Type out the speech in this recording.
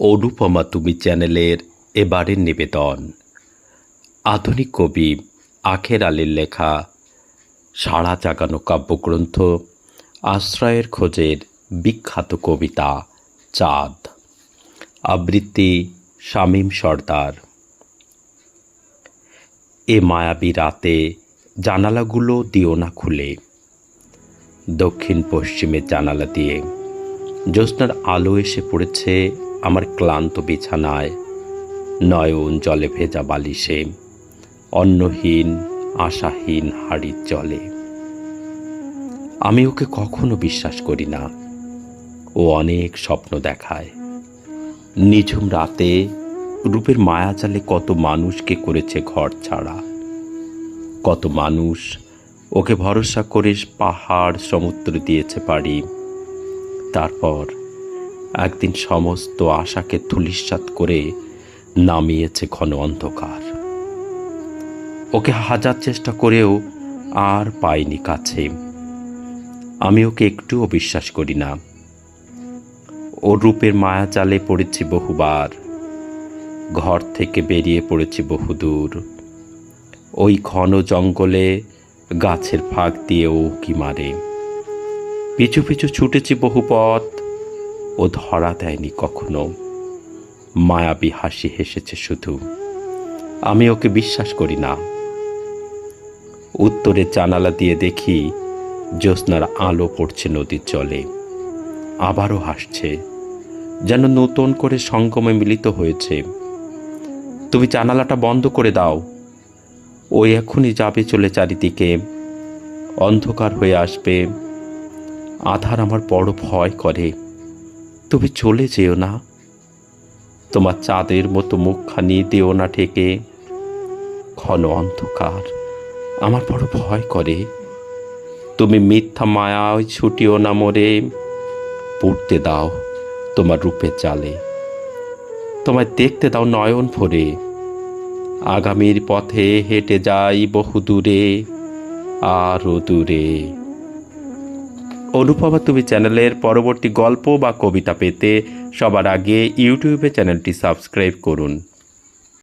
অনুপমা তুমি চ্যানেলের এবারের নিবেদন। আধুনিক কবি আখের আলীর লেখা সাড়া জাগানো কাব্যগ্রন্থ আশ্রয়ের খোঁজের বিখ্যাত কবিতা চাঁদ। আবৃত্তি শামীম সর্দার। এ মায়াবী রাতে জানালাগুলো দিও না খুলে। দক্ষিণ পশ্চিমের জানালা দিয়ে জ্যোৎস্নার আলো এসে পড়েছে আমার ক্লান্ত বিছানায় নয়ন জলে ভেজা বালিশে, অন্নহীন, আশাহীন হাড়ির জলে। আমি ওকে কখনো বিশ্বাস করি না। ও অনেক স্বপ্ন দেখায়। নিঝুম রাতে রূপের মায়াজালে কত মানুষকে করেছে ঘর ছাড়া। কত মানুষ ওকে ভরসা করে পাহাড় সমুদ্র দিয়েছে পাড়ি। তারপর একদিন সমস্ত আশাকে ধুলিস্বাত করে নামিয়েছে ঘন অন্ধকার। ওকে হাজার চেষ্টা করেও আর পাইনি কাছে। আমি ওকে একটুও বিশ্বাস করি না। ওর রূপের মায়া জালে পড়েছি বহুবার। ঘর থেকে বেরিয়ে পড়েছি বহুদূর। ওই ঘন জঙ্গলে গাছের ফাঁক দিয়ে ও কি মারে। পিছু পিছু ছুটেছি বহু পথ ও ধরা দেয়নি কখনো। মায়াবী হাসি হেসেছে শুধু। আমি ওকে বিশ্বাস করি না। উত্তরের জানালা দিয়ে দেখি জ্যোৎস্নার আলো পড়ছে নদীর জলে। আবারও হাসছে, যেন নতুন করে সঙ্গমে মিলিত হয়েছে। তুমি জানালাটা বন্ধ করে দাও। ও এখনই যাবে চলে চারিদিকে। অন্ধকার হয়ে আসবে। আধার আমার বড় ভয় করে। তুমি চলে যেও না। তোমার চাঁদের মতো মুখখানি দিও না ঠেকে ঘন অন্ধকার আমার বড় ভয় করে। তুমি মিথ্যা মায়ায় ছুটিও না মরে। পড়তে দাও তোমার রূপের চালে তোমায় দেখতে দাও নয়ন ভরে। আগামীর পথে হেঁটে যাই বহু দূরে আরও দূরে। অনুপমা তুমি চ্যানেলের পরবর্তী গল্প বা কবিতা পেতে সবার আগে ইউটিউবে চ্যানেলটি সাবস্ক্রাইব করুন।